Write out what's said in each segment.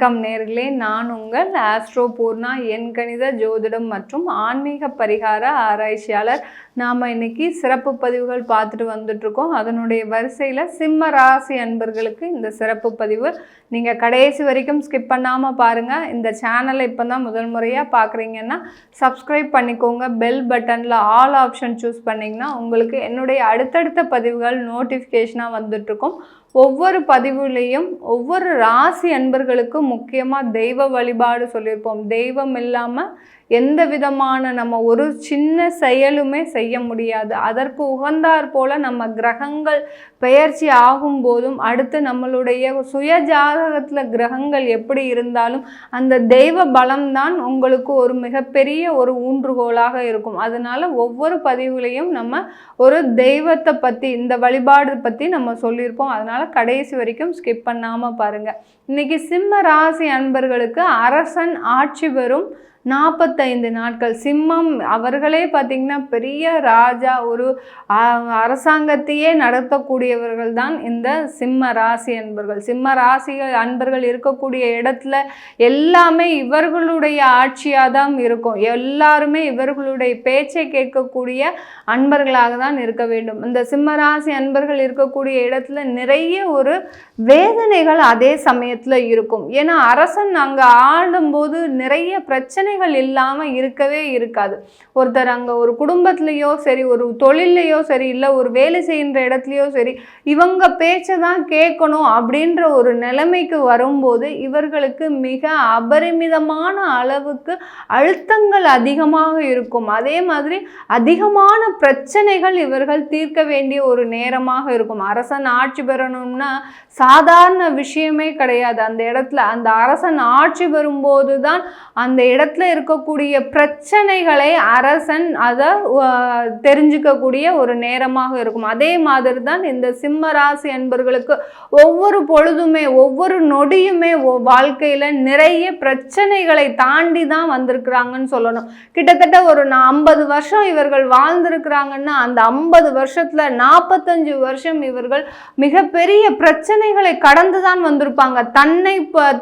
வணக்கம். நேர்களே நான் உங்கள் ஆஸ்ட்ரோ பூர்ணா எண்கணித ஜோதிடம் மற்றும் ஆன்மீக பரிகார ஆராய்ச்சியாளர். நாம் இன்னைக்கு சிறப்பு பதிவுகள் பார்த்துட்டு வந்துட்ருக்கோம் அதனுடைய வரிசையில் சிம்ம ராசி அன்பர்களுக்கு இந்த சிறப்பு பதிவு. நீங்கள் கடைசி வரைக்கும் ஸ்கிப் பண்ணாமல் பாருங்கள் இந்த சேனலை இப்போ தான் முதல் முறையாக பார்க்குறீங்கன்னா சப்ஸ்கிரைப் பண்ணிக்கோங்க. பெல் பட்டனில் ஆல் ஆப்ஷன் சூஸ் பண்ணிங்கன்னா உங்களுக்கு என்னுடைய அடுத்தடுத்த பதிவுகள் நோட்டிஃபிகேஷனாக வந்துட்ருக்கும் ஒவ்வொரு பதிவுலேயும் ஒவ்வொரு ராசி அன்பர்களுக்கும் முக்கியமாக தெய்வ வழிபாடு சொல்லியிருப்போம். தெய்வம் இல்லாமல் எந்த விதமான நம்ம ஒரு சின்ன செயலுமே செய்ய முடியாது. அதற்கு உகந்தாற் போல நம்ம கிரகங்கள் பெயர்ச்சி ஆகும் போதும் அடுத்து நம்மளுடைய சுய ஜாதகத்தில் கிரகங்கள் எப்படி இருந்தாலும் அந்த தெய்வ பலம்தான் உங்களுக்கு ஒரு மிகப்பெரிய ஒரு ஊன்றுகோலாக இருக்கும். அதனால ஒவ்வொரு பதிவுலையும் நம்ம ஒரு தெய்வத்தை பற்றி இந்த வழிபாடு பற்றி நம்ம சொல்லியிருப்போம். அதனால் கடைசி வரைக்கும் ஸ்கிப் பண்ணாமல் பாருங்கள் இன்னைக்கு சிம்ம ராசி அன்பர்களுக்கு அரசன் ஆட்சி பெறும் நாற்பத்தைந்து நாட்கள். சிம்மம் அவர்களே பார்த்திங்கன்னா பெரிய ராஜா ஒரு அரசாங்கத்தையே நடத்தக்கூடியவர்கள் தான் இந்த சிம்ம ராசி அன்பர்கள். சிம்ம ராசி அன்பர்கள் இருக்கக்கூடிய இடத்துல எல்லாமே இவர்களுடைய ஆட்சியாக தான் இருக்கும். எல்லாருமே இவர்களுடைய பேச்சை கேட்கக்கூடிய அன்பர்களாக தான் இருக்க வேண்டும். இந்த சிம்ம ராசி அன்பர்கள் இருக்கக்கூடிய இடத்துல நிறைய ஒரு வேதனைகள் அதே சமயத்தில் இருக்கும். ஏன்னா அரசன் அங்கே ஆடும்போது நிறைய பிரச்சனைகள் இல்லாமல் இருக்கவே இருக்காது. ஒருத்தர் அங்கே ஒரு குடும்பத்துலேயோ சரி ஒரு தொழில்லையோ சரி இல்லை ஒரு வேலை செய்கின்ற இடத்துலையோ சரி இவங்க பேச்சை தான் கேட்கணும் அப்படின்ற ஒரு நிலைமைக்கு வரும்போது இவர்களுக்கு மிக அபரிமிதமான அளவுக்கு அழுத்தங்கள் அதிகமாக இருக்கும். அதே மாதிரி அதிகமான பிரச்சனைகள் இவர்கள் தீர்க்க வேண்டிய ஒரு நேரமாக இருக்கும். அரசன் ஆட்சி பெறணும்னா சாதாரண விஷயமே கிடையாது. அந்த இடத்துல அந்த அரசன் ஆட்சி வரும்போது தான் அந்த இடத்துல இருக்கக்கூடிய பிரச்சனைகளை அரசன் அதை தெரிஞ்சுக்கக்கூடிய ஒரு நேரமாக இருக்கும். அதே மாதிரி தான் இந்த சிம்ம ராசி என்பர்களுக்கு ஒவ்வொரு பொழுதுமே ஒவ்வொரு நொடியுமே வாழ்க்கையில் நிறைய பிரச்சனைகளை தாண்டி தான் வந்திருக்கிறாங்கன்னு சொல்லணும். கிட்டத்தட்ட ஒரு ஐம்பது வருஷம் இவர்கள் வாழ்ந்திருக்கிறாங்கன்னா அந்த ஐம்பது வருஷத்தில் நாற்பத்தஞ்சு வருஷம் இவர்கள் மிகப்பெரிய பிரச்சனைகளை கடந்து தான் வந்திருப்பாங்க. தன்னை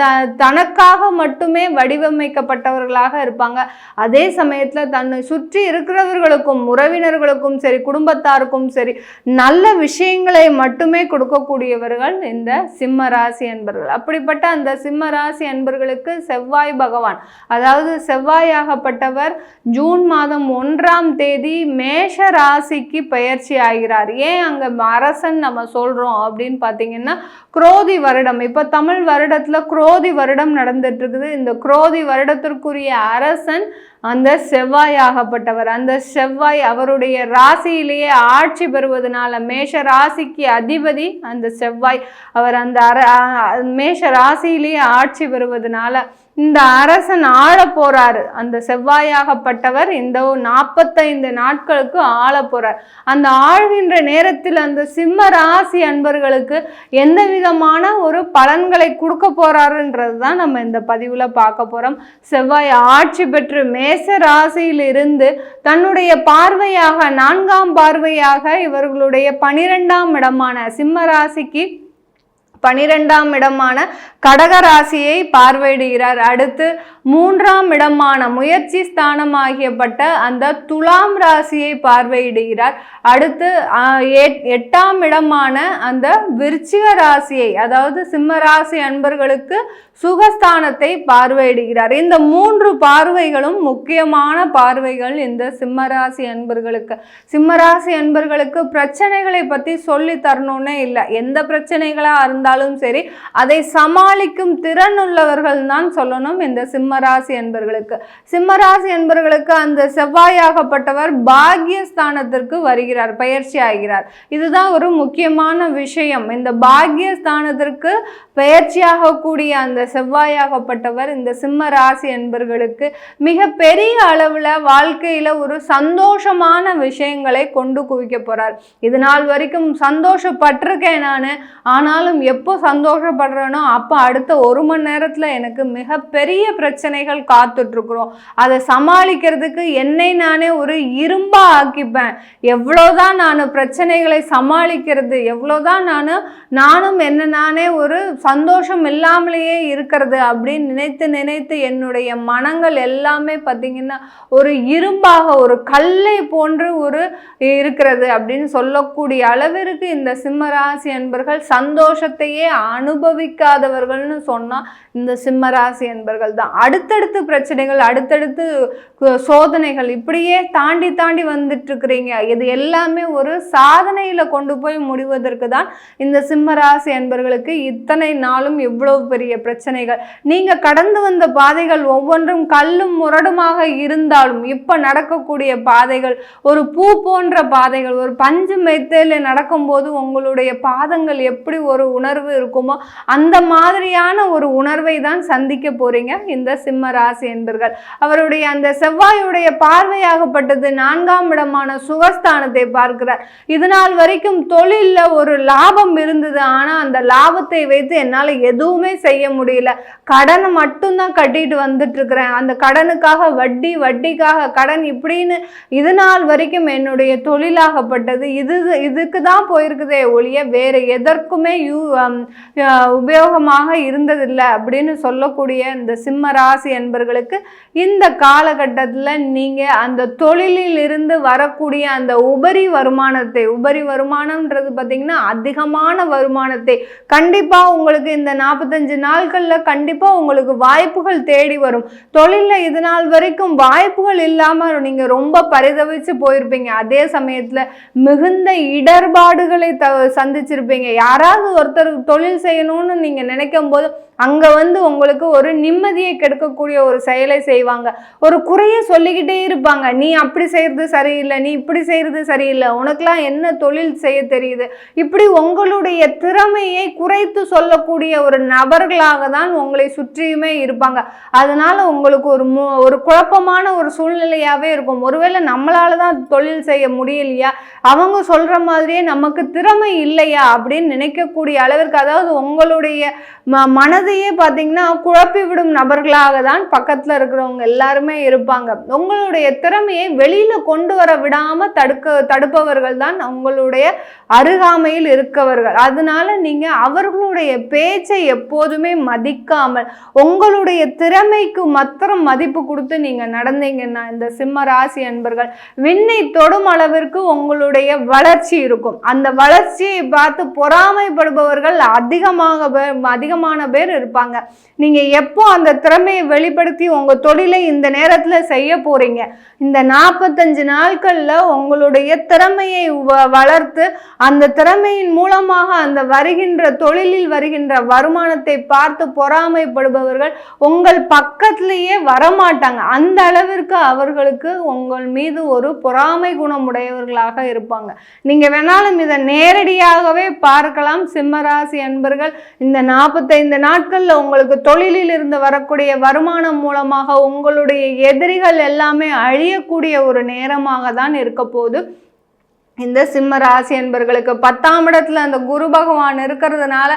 த- தனக்காக மட்டுமே வடிவமைக்கப்பட்டவர்களாக இருப்பாங்க. அதே சமயத்தில் தன்னை சுற்றி இருக்கிறவர்களுக்கும் உறவினர்களுக்கும் சரி குடும்பத்தாருக்கும் சரி நல்ல விஷயங்களை மட்டுமே கொடுக்கக்கூடியவர்கள் இந்த சிம்ம ராசி என்பர்கள். அப்படிப்பட்ட அந்த சிம்ம ராசி என்பர்களுக்கு செவ்வாய் பகவான் அதாவது செவ்வாயாகப்பட்டவர் ஜூன் மாதம் ஒன்றாம் தேதி மேஷ ராசிக்கு பயிற்சி ஆகிறார். ஏன் அங்கே அரசன் நம்ம சொல்கிறோம் அப்படின்னு பார்த்தீங்கன்னா குரோதி வருடம். இப்போ தமிழ் தமிழ் வருடத்தில் குரோதி வருடம் நடந்துட்டு இருக்குது இந்த குரோதி வருடத்திற்குரிய அரசன் அந்த செவ்வாயாகப்பட்டவர் அந்த செவ்வாய் அவருடைய ராசியிலேயே ஆட்சி பெறுவதனால மேஷ ராசிக்கு அதிபதி அந்த செவ்வாய். அவர் அந்த அர மேஷ ராசியிலேயே ஆட்சி பெறுவதனால இந்த அரசன் ஆள போறாரு. அந்த செவ்வாயாகப்பட்டவர் இந்த நாற்பத்தைந்து நாட்களுக்கு ஆள போறார். அந்த ஆழ்கின்ற நேரத்தில் அந்த சிம்ம ராசி அன்பர்களுக்கு எந்த விதமான ஒரு பலன்களை கொடுக்க போறாருன்றது தான் நம்ம இந்த பதிவில் பார்க்க போறோம். செவ்வாய் ஆட்சி பெற்று மேச ராசியிலிருந்து தன்னுடைய பார்வையாக நான்காம் பார்வையாக இவர்களுடைய பனிரெண்டாம் இடமான சிம்ம ராசிக்கு பனிரெண்டாம் இடமான கடக ராசியை பார்வையிடுகிறார். அடுத்து மூன்றாம் இடமான முயற்சி ஸ்தானமாகியப்பட்ட அந்த துலாம் ராசியை பார்வையிடுகிறார். அடுத்து எட்- எட்டாம் இடமான அந்த விருச்சிக ராசியை அதாவது சிம்ம ராசி அன்பர்களுக்கு சுகஸ்தானத்தை பார்வையிடுகிறார். இந்த மூன்று பார்வைகளும் முக்கியமான பார்வைகள் இந்த சிம்மராசி அன்பர்களுக்கு. சிம்மராசி அன்பர்களுக்கு பிரச்சனைகளை பற்றி சொல்லி தரணும்னே இல்லை. எந்த பிரச்சனைகளாக இருந்தால் இருந்தாலும் சரி அதை சமாளிக்கும் திறன் உள்ளவர்கள் தான் சொல்லணும் இந்த சிம்மராசி என்பர்களுக்கு. சிம்மராசி என்பர்களுக்கு அந்த செவ்வாயாகப்பட்டவர் பாக்யஸ்தானத்திற்கு வருகிறார் பயிற்சி ஆகிறார். இதுதான் ஒரு முக்கியமான விஷயம். இந்த பாக்கியஸ்தானத்திற்கு பயிற்சியாகக்கூடிய அந்த செவ்வாயாகப்பட்டவர் இந்த சிம்ம ராசி என்பர்களுக்கு மிக பெரிய அளவில் வாழ்க்கையில் ஒரு சந்தோஷமான விஷயங்களை கொண்டு குவிக்க போகிறார் இது நாள் வரைக்கும் சந்தோஷப்பட்டிருக்கேன் நான். ஆனாலும் எப்போ சந்தோஷப்படுறேனோ அப்போ அடுத்த ஒரு மணி நேரத்தில் எனக்கு மிகப்பெரிய பிரச்சனைகள் காத்துட்ருக்குறோம். அதை சமாளிக்கிறதுக்கு என்னை நானே ஒரு இரும்பாக ஆக்கிப்பேன். எவ்வளோதான் நான் பிரச்சனைகளை சமாளிக்கிறது எவ்வளோதான் நான் நானும் என்ன நானே ஒரு சந்தோஷம் இல்லாமலேயே இருக்கிறது அப்படின்னு நினைத்து நினைத்து என்னுடைய மனங்கள் எல்லாமே பார்த்தீங்கன்னா ஒரு இரும்பாக ஒரு கல்லை போன்று ஒரு இருக்கிறது அப்படின்னு சொல்லக்கூடிய அளவிற்கு இந்த சிம்மராசி என்பர்கள் சந்தோஷத்தையே அனுபவிக்காதவர்கள்னு சொன்னால் இந்த சிம்மராசி என்பர்கள் தான். அடுத்தடுத்து பிரச்சனைகள் அடுத்தடுத்து சோதனைகள் இப்படியே தாண்டி தாண்டி வந்துட்டு இருக்கிறீங்க இது எல்லாமே ஒரு சாதனையில் கொண்டு போய் முடிவதற்கு தான் இந்த சிம்மராசி என்பர்களுக்கு இத்தனை நாளும் இவ்வளவு பெரிய பிரச்சனைகள். நீங்கள் கடந்து வந்த பாதைகள் ஒவ்வொன்றும் கல்லும் முரடுமாக இருந்தாலும் இப்போ நடக்கக்கூடிய பாதைகள் ஒரு பூ போன்ற பாதைகள் ஒரு பஞ்சு மெத்தையில நடக்கும்போது உங்களுடைய பாதங்கள் எப்படி ஒரு உணர்வு இருக்குமோ அந்த மாதிரியான ஒரு உணர்வை தான் சந்திக்க போறீங்க இந்த சிம்ம ராசி என்பர்கள். அவருடைய அந்த செவ்வாயுடைய பார்வையாகப்பட்டது நான்காம் இடமான சுகஸ்தானத்தை பார்க்கிறார். இது நாள் வரைக்கும் தொழிலில் ஒரு லாபம் இருந்தது. ஆனால் அந்த லாபத்தை வைத்து என்னால் எதுவுமே செய்ய முடியல. கடன் மட்டும்தான் கட்டிட்டு வந்துட்டு இருக்கிறேன் அந்த கடனுக்காக வட்டி வட்டிக்காக கடன் இப்படின்னு இது நாள் வரைக்கும் என்னுடைய தொழிலாகப்பட்டது. இது இதுக்கு தான் போயிருக்குதே ஒழிய வேற எதற்குமே யூ உபயோகமாக இருந்ததில்லை அப்படின்னு சொல்லக்கூடிய இந்த சிம்ம ராசி என்பர்களுக்கு இந்த காலகட்டத்தில் நீங்கள் அந்த தொழிலில் இருந்து வரக்கூடிய அந்த உபரி வருமானத்தை உபரி வருமானம்ன்றது பார்த்திங்கன்னா அதிகமான வருமானத்தை கண்டிப்பாக உங்களுக்கு இந்த நாற்பத்தஞ்சு நாட்களில் கண்டிப்பாக உங்களுக்கு வாய்ப்புகள் தேடி வரும். தொழிலில் இது நாள் வரைக்கும் வாய்ப்புகள் இல்லாமல் நீங்கள் ரொம்ப பரிதவிச்சு போயிருப்பீங்க. அதே சமயத்தில் மிகுந்த இடர்பாடுகளை த சந்திச்சிருப்பீங்க. யாராவது ஒருத்தர் தொழில் செய்யணும்னு நீங்கள் நினைக்கும் போது அங்கே வந்து உங்களுக்கு ஒரு நிம்மதியை கெடுக்கக்கூடிய ஒரு செயலை செய்வாங்க. ஒரு குறைய சொல்லிக்கிட்டே இருப்பாங்க. நீ அப்படி செய்கிறது சரியில்லை. நீ இப்படி செய்கிறது சரியில்லை. உனக்கெலாம் என்ன தொழில் செய்ய தெரியுது? இப்படி உங்களுடைய திறமையை குறைத்து சொல்லக்கூடிய ஒரு நபர்களாக தான் உங்களை சுற்றியுமே இருப்பாங்க. அதனால உங்களுக்கு ஒரு மு ஒரு குழப்பமான ஒரு சூழ்நிலையாகவே இருக்கும். ஒருவேளை நம்மளால தான் தொழில் செய்ய முடியலையா? அவங்க சொல்கிற மாதிரியே நமக்கு திறமை இல்லையா? அப்படின்னு நினைக்கக்கூடிய அளவு அளவிற்கு அதாவது உங்களுடைய ம மனதையே பார்த்தீங்கன்னா குழப்பி விடும் நபர்களாக தான் பக்கத்தில் இருக்கிறவங்க எல்லாருமே இருப்பாங்க. உங்களுடைய திறமையை வெளியில் கொண்டு வர விடாமல் தடுக்க தடுப்பவர்கள் தான் உங்களுடைய அருகாமையில் இருக்கவர்கள். அதனால நீங்கள் அவர்களுடைய பேச்சை எப்போதுமே மதிக்காமல் உங்களுடைய திறமைக்கு மாத்திரம் மதிப்பு கொடுத்து நீங்கள் நடந்தீங்கன்னா இந்த சிம்ம ராசி அன்பர்கள் விண்ணை தொடும் அளவிற்கு உங்களுடைய வளர்ச்சி இருக்கும். அந்த வளர்ச்சியை பார்த்து பொறாமைப்படுபவர்கள் அதிகமாக பேர் அதிகமான பேர் இருப்பாங்க. நீங்க எப்போ அந்த திறமையை வெளிப்படுத்தி உங்க தொழிலை இந்த நேரத்துல செய்ய போறீங்க? இந்த நாற்பத்தஞ்சு நாட்கள்ல உங்களுடைய திறமையை வ- வளர்த்து அந்த திறமையின் மூலமாக அந்த வருகின்ற தொழிலில் வருகின்ற வருமானத்தை பார்த்து பொறாமைப்படுபவர்கள் உங்கள் பக்கத்திலேயே வரமாட்டாங்க. அந்த அளவிற்கு அவர்களுக்கு உங்கள் மீது ஒரு பொறாமை குணம் உடையவர்களாக இருப்பாங்க. நீங்க வேணாலும் இதை நேரடியாகவே பார்க்கலாம். சிம்மராசி அன்பர்கள் இந்த நாற்பத்தைந்து நாட்கள்ல உங்களுக்கு தொழிலில் இருந்து வரக்கூடிய வருமானம் மூலமாக உங்களுடைய எதிரிகள் எல்லாமே அழியக்கூடிய ஒரு நேரமாக தான் இருக்க போகுது. இந்த சிம்ம ராசி என்பர்களுக்கு பத்தாம் இடத்துல அந்த குரு பகவான் இருக்கிறதுனால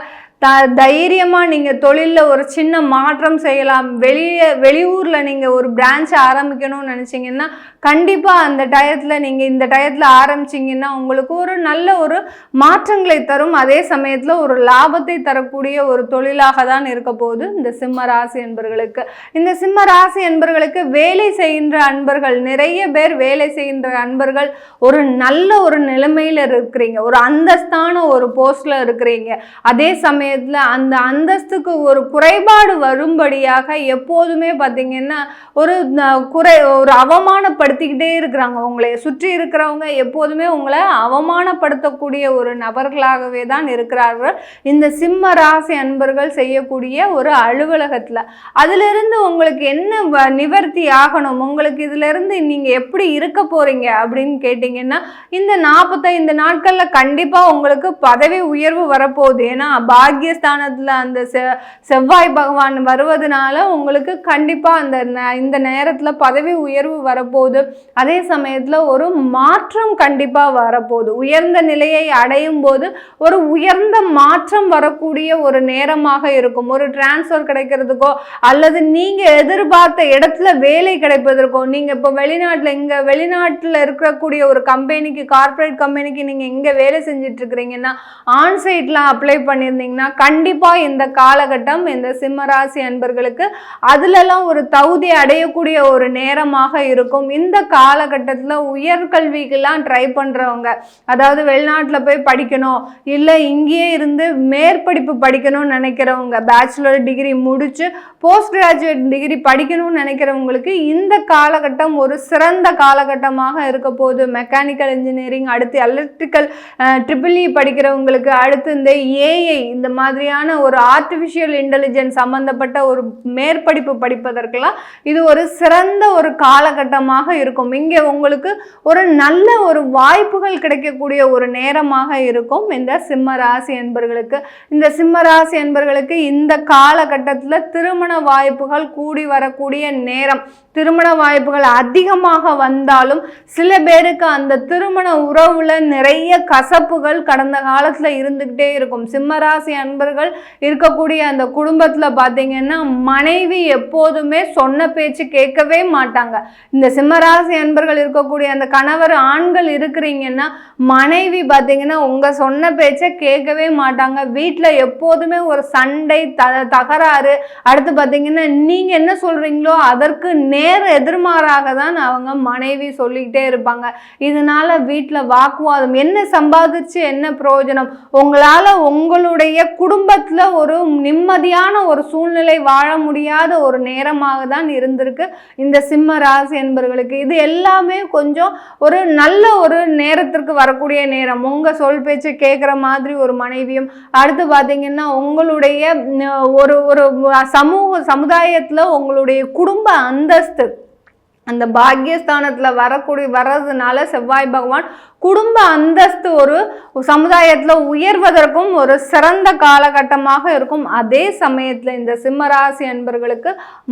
த தைரியமாக நீங்கள் தொழிலில் ஒரு சின்ன மாற்றம் செய்யலாம். வெளியே வெளியூரில் நீங்கள் ஒரு பிரான்ச் ஆரம்பிக்கணும்னு நினச்சிங்கன்னா கண்டிப்பாக அந்த டயத்தில் நீங்கள் இந்த டயத்தில் ஆரம்பிச்சிங்கன்னா உங்களுக்கு ஒரு நல்ல ஒரு மாற்றங்களை தரும். அதே சமயத்தில் ஒரு லாபத்தை தரக்கூடிய ஒரு தொழிலாக தான் இருக்க போகுது இந்த சிம்ம ராசி என்பர்களுக்கு. இந்த சிம்ம ராசி என்பர்களுக்கு வேலை செய்கின்ற அன்பர்கள் நிறைய பேர் வேலை செய்கின்ற அன்பர்கள் ஒரு நல்ல ஒரு நிலைமையில் இருக்கிறீங்க. ஒரு அந்தஸ்தான ஒரு போஸ்டில் இருக்கிறீங்க. அதே சமயம் சமயத்தில் அந்த அந்தஸ்துக்கு ஒரு குறைபாடு வரும்படியாக எப்போதுமே பார்த்திங்கன்னா ஒரு குறை ஒரு அவமானப்படுத்திக்கிட்டே இருக்கிறாங்க. உங்களை சுற்றி இருக்கிறவங்க எப்போதுமே உங்களை அவமானப்படுத்தக்கூடிய ஒரு நபர்களாகவே தான் இருக்கிறார்கள். இந்த சிம்ம ராசி அன்பர்கள் செய்யக்கூடிய ஒரு அலுவலகத்தில். அதிலிருந்து உங்களுக்கு என்ன வ- நிவர்த்தி ஆகணும்? உங்களுக்கு இதிலிருந்து நீங்கள் எப்படி இருக்க போகிறீங்க அப்படின்னு கேட்டிங்கன்னா இந்த நாற்பத்தைந்து நாட்களில் கண்டிப்பாக உங்களுக்கு பதவி உயர்வு வரப்போகுது. ஏன்னா பாக்ய பாக்கியஸ்தானத்தில் அந்த செ- செவ்வாய் பகவான் வருவதனால உங்களுக்கு கண்டிப்பாக அந்த ந- இந்த நேரத்தில் பதவி உயர்வு வரப்போகுது. அதே சமயத்தில் ஒரு மாற்றம் கண்டிப்பாக வரப்போகுது. உயர்ந்த நிலையை அடையும் போது ஒரு உயர்ந்த மாற்றம் வரக்கூடிய ஒரு நேரமாக இருக்கும். ஒரு டிரான்ஸ்ஃபர் கிடைக்கிறதுக்கோ அல்லது நீங்கள் எதிர்பார்த்த இடத்துல வேலை கிடைப்பதற்கோ நீங்கள் இப்போ வெளிநாட்டில் இங்கே வெளிநாட்டில் இருக்கக்கூடிய ஒரு கம்பெனிக்கு கார்ப்பரேட் கம்பெனிக்கு நீங்கள் இங்கே வேலை செஞ்சிட்ருக்கிறீங்கன்னா ஆன்சைட்லாம் அப்ளை பண்ணியிருந்தீங்கன்னா கண்டிப்பாக இந்த காலகட்டம் இந்த சிம்மராசி அன்பர்களுக்கு அதுலலாம் ஒரு தகுதி அடையக்கூடிய ஒரு நேரமாக இருக்கும். இந்த காலகட்டத்தில் உயர்கல்விக்கெல்லாம் ட்ரை பண்ணுறவங்க அதாவது வெளிநாட்டில் போய் படிக்கணும் இல்லை இங்கேயே இருந்து மேற்படிப்பு படிக்கணும்னு நினைக்கிறவங்க பேச்சுலர் டிகிரி முடித்து போஸ்ட் கிராஜுவேட் டிகிரி படிக்கணும்னு நினைக்கிறவங்களுக்கு இந்த காலகட்டம் ஒரு சிறந்த காலகட்டமாக இருக்க போது மெக்கானிக்கல் இன்ஜினியரிங் அடுத்து எலக்ட்ரிக்கல் ட்ரிபிள் இ படிக்கிறவங்களுக்கு அடுத்து இந்த ஏஐ இந்த மாதிரியான ஒரு ஆர்டிஃபிஷியல் இன்டெலிஜென்ஸ் சம்மந்தப்பட்ட ஒரு மேற்படிப்பு படிப்பதற்கெல்லாம் இது ஒரு சிறந்த ஒரு காலகட்டமாக இருக்கும். இங்கே உங்களுக்கு ஒரு நல்ல ஒரு வாய்ப்புகள் கிடைக்கக்கூடிய ஒரு நேரமாக இருக்கும். இந்த சிம்ம ராசி என்பர்களுக்கு இந்த சிம்ம ராசி என்பர்களுக்கு இந்த காலகட்டத்தில் திருமண வாய்ப்புகள் கூடி வரக்கூடிய நேரம். திருமண வாய்ப்புகள் அதிகமாக வந்தாலும் சில பேருக்கு அந்த திருமண உறவுல நிறைய கசப்புகள் கடந்த காலத்தில் இருந்துக்கிட்டே இருக்கும். சிம்மராசி அன்பர்கள் இருக்கக்கூடிய அந்த குடும்பத்தில் பார்த்தீங்கன்னா மனைவி எப்போதுமே சொன்ன பேச்சு கேட்கவே மாட்டாங்க. இந்த சிம்மராசி அன்பர்கள் இருக்கக்கூடிய அந்த கணவர் ஆண்கள் இருக்கிறீங்கன்னா மனைவி பார்த்தீங்கன்னா உங்கள் சொன்ன பேச்சை கேட்கவே மாட்டாங்க. வீட்டில் எப்போதுமே ஒரு சண்டை த தகராறு. அடுத்து பார்த்தீங்கன்னா நீங்கள் என்ன சொல்கிறீங்களோ அதற்கு நேர் எதிர்மாறாக தான் அவங்க மனைவி சொல்லிக்கிட்டே இருப்பாங்க. இதனால வீட்டில் வாக்குவாதம் என்ன சம்பாதிச்சு என்ன பிரயோஜனம்? உங்களால் உங்களுடைய குடும்பத்தில் ஒரு நிம்மதியான ஒரு சூழ்நிலை வாழ முடியாத ஒரு நேரமாக தான் இருந்திருக்கு. இந்த சிம்ம ராசி என்பவர்களுக்கு இது எல்லாமே கொஞ்சம் ஒரு நல்ல ஒரு நேரத்திற்கு வரக்கூடிய நேரம். உங்கள் சொல் பேச்சு கேட்குற மாதிரி ஒரு மனைவியும் அடுத்து பார்த்தீங்கன்னா உங்களுடைய ஒரு ஒரு சமூக சமுதாயத்தில் உங்களுடைய குடும்ப அந்தஸ்து அந்த பாக்யஸ்தானத்தில் வரக்கூடிய வர்றதுனால செவ்வாய் பகவான் குடும்ப அந்தஸ்து ஒரு சமுதாயத்தில் உயர்வதற்கும் ஒரு சிறந்த காலகட்டமாக இருக்கும். அதே சமயத்தில் இந்த சிம்மராசி அன்பர்களுக்கு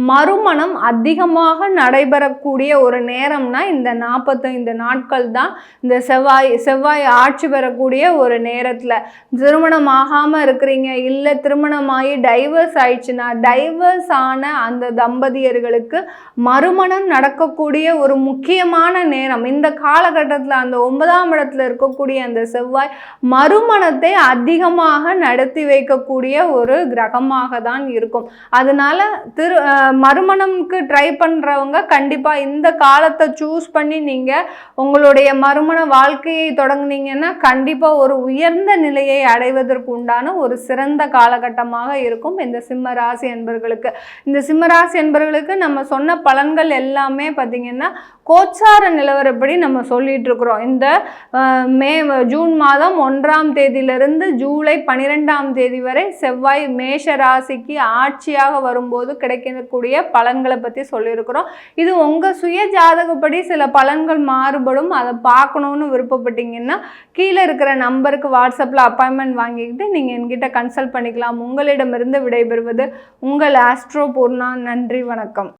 மறுமணம் அதிகமாக நடைபெறக்கூடிய ஒரு நேரம்னா இந்த நாற்பத்தைந்து நாட்கள் தான். இந்த செவ்வாய் செவ்வாய் ஆட்சி பெறக்கூடிய ஒரு நேரத்தில். திருமணம் ஆகாமல் இருக்கிறீங்க இல்லை திருமணமாகி டைவர்ஸ் ஆயிடுச்சுன்னா டைவர்ஸ் ஆன அந்த தம்பதியர்களுக்கு மறுமணம் நடக்கக்கூடிய ஒரு முக்கியமான நேரம். இந்த காலகட்டத்தில் அந்த ஒன்பதாம் இடத்துல இருக்கக்கூடிய அந்த செவ்வாய் மறுமணத்தை அதிகமாக நடத்தி வைக்கக்கூடிய ஒரு கிரகமாக தான் இருக்கும். அதனால திரு மறுமணம்க்கு ட்ரை பண்ணுறவங்க கண்டிப்பாக இந்த காலத்தை சூஸ் பண்ணி நீங்கள் உங்களுடைய மறுமண வாழ்க்கையை தொடங்குனீங்கன்னா கண்டிப்பாக ஒரு உயர்ந்த நிலையை அடைவதற்கு உண்டான ஒரு சிறந்த காலகட்டமாக இருக்கும் இந்த சிம்ம ராசி என்பர்களுக்கு. இந்த சிம்ம ராசி என்பர்களுக்கு நம்ம சொன்ன பலன்கள் எல்லாமே பார்த்தீங்கன்னா கோச்சார நிலவரப்படி நம்ம சொல்லிட்டு இருக்கிறோம். இந்த மே ஜூன் மாதம் ஒன்றாம் தேதியிலிருந்து ஜூலை பனிரெண்டாம் தேதி வரை செவ்வாய் மேஷ ராசிக்கு ஆட்சியாக வரும்போது கிடைக்கக்கூடிய பலன்களை பற்றி சொல்லியிருக்கிறோம். இது உங்கள் சுய ஜாதகப்படி சில பலன்கள் மாறுபடும். அதை பார்க்கணுன்னு விருப்பப்பட்டீங்கன்னா கீழே இருக்கிற நம்பருக்கு வாட்ஸ்அப்பில் அப்பாயின்மெண்ட் வாங்கிக்கிட்டு நீங்கள் என்கிட்ட கன்சல்ட் பண்ணிக்கலாம். உங்களிடமிருந்து விடைபெறுவது உங்கள் ஆஸ்ட்ரோ பூர்ணா நன்றி வணக்கம்.